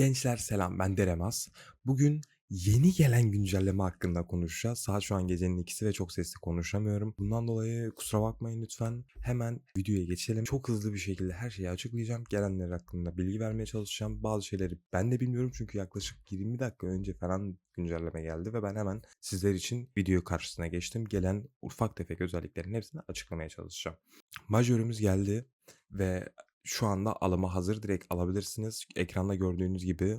Gençler selam ben Deremaz. Bugün yeni gelen güncelleme hakkında konuşacağız. Saat şu an gecenin ikisi ve çok sesli konuşamıyorum. Bundan dolayı kusura bakmayın lütfen. Hemen videoya geçelim. Çok hızlı bir şekilde her şeyi açıklayacağım. Gelenler hakkında bilgi vermeye çalışacağım. Bazı şeyleri ben de bilmiyorum çünkü yaklaşık 20 dakika önce falan güncelleme geldi ve ben hemen sizler için video karşısına geçtim. Gelen ufak tefek özelliklerin hepsini açıklamaya çalışacağım. Majörümüz geldi ve şu anda alıma hazır direkt alabilirsiniz. Ekranda gördüğünüz gibi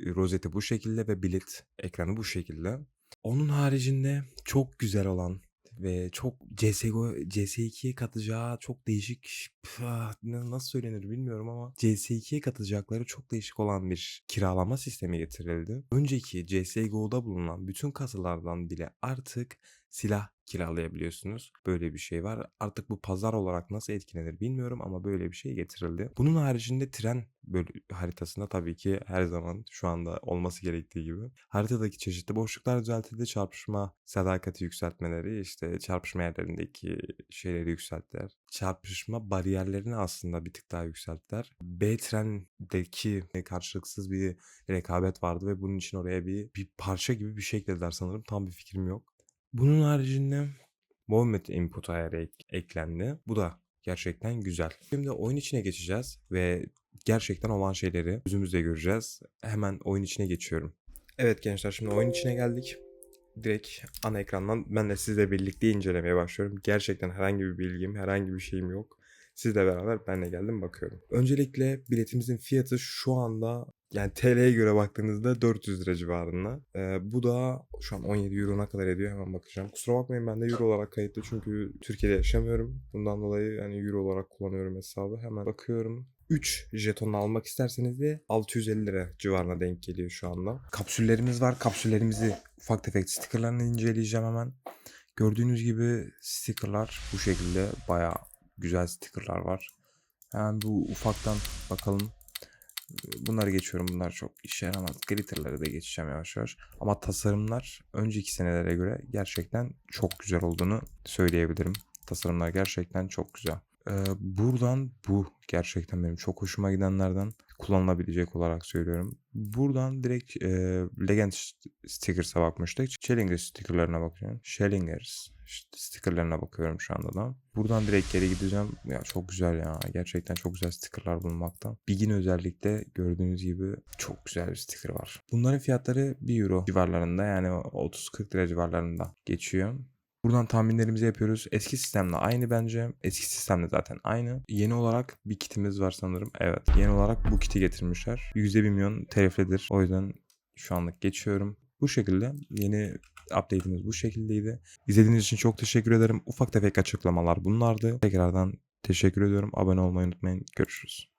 rozeti bu şekilde ve bilet ekranı bu şekilde. Onun haricinde çok güzel olan ve çok CSGO, CS2'ye katacağı çok değişik ah, nasıl söylenir bilmiyorum ama CS2'ye katacakları çok değişik olan bir kiralama sistemi getirildi. Önceki CSGO'da bulunan bütün kasalardan bile artık silah kiralayabiliyorsunuz. Böyle bir şey var. Artık bu pazar olarak nasıl etkilenir bilmiyorum ama böyle bir şey getirildi. Bunun haricinde tren bölü haritasında tabii ki her zaman şu anda olması gerektiği gibi haritadaki çeşitli boşluklar düzeltildi. Çarpışma sadakati yükseltmeleri işte çarpışma yerlerindeki şeyleri yükselttiler. Çarpışma bariyerlerini aslında bir tık daha yükselttiler. B trendeki karşılıksız bir rekabet vardı ve bunun için oraya bir, bir parça gibi bir şey eklediler sanırım. Tam bir fikrim yok. Bunun haricinde Movement Input ayarı ek- eklendi. Bu da gerçekten güzel. Şimdi oyun içine geçeceğiz ve gerçekten olan şeyleri gözümüzle göreceğiz. Hemen oyun içine geçiyorum. Evet gençler şimdi oyun içine geldik. Direkt ana ekrandan ben de sizle birlikte incelemeye başlıyorum. Gerçekten herhangi bir bilgim, herhangi bir şeyim yok. Sizle beraber ben de geldim bakıyorum. Öncelikle biletimizin fiyatı şu anda yani TL'ye göre baktığınızda 400 lira civarında. Ee, bu da şu an 17 euro ne kadar ediyor hemen bakacağım. Kusura bakmayın ben de euro olarak kayıtlı çünkü Türkiye'de yaşamıyorum. Bundan dolayı yani euro olarak kullanıyorum hesabı. Hemen bakıyorum. 3 jeton almak isterseniz de 650 lira civarına denk geliyor şu anda. Kapsüllerimiz var. Kapsüllerimizi ufak tefek stickerlarını inceleyeceğim hemen. Gördüğünüz gibi stickerlar bu şekilde bayağı güzel stickerlar var. Hemen bu ufaktan bakalım. Bunları geçiyorum. Bunlar çok işe yaramaz. Glitter'ları da geçeceğim yavaş yavaş. Ama tasarımlar önceki senelere göre gerçekten çok güzel olduğunu söyleyebilirim. Tasarımlar gerçekten çok güzel. Ee, buradan bu gerçekten benim çok hoşuma gidenlerden kullanılabilecek olarak söylüyorum. Buradan direkt e, Legend stickers'a bakmıştık. Challenger stickerlarına bakıyorum. Challengers işte stickerlarına bakıyorum şu anda da. Buradan direkt geri gideceğim. Ya çok güzel ya. Gerçekten çok güzel stickerlar bulunmakta. Bigin özellikle gördüğünüz gibi çok güzel bir sticker var. Bunların fiyatları 1 euro civarlarında yani 30-40 lira civarlarında geçiyor. Buradan tahminlerimizi yapıyoruz. Eski sistemle aynı bence. Eski sistemle zaten aynı. Yeni olarak bir kitimiz var sanırım. Evet. Yeni olarak bu kiti getirmişler. %1 milyon teliflidir. O yüzden şu anlık geçiyorum. Bu şekilde yeni update'imiz bu şekildeydi. İzlediğiniz için çok teşekkür ederim. Ufak tefek açıklamalar bunlardı. Tekrardan teşekkür ediyorum. Abone olmayı unutmayın. Görüşürüz.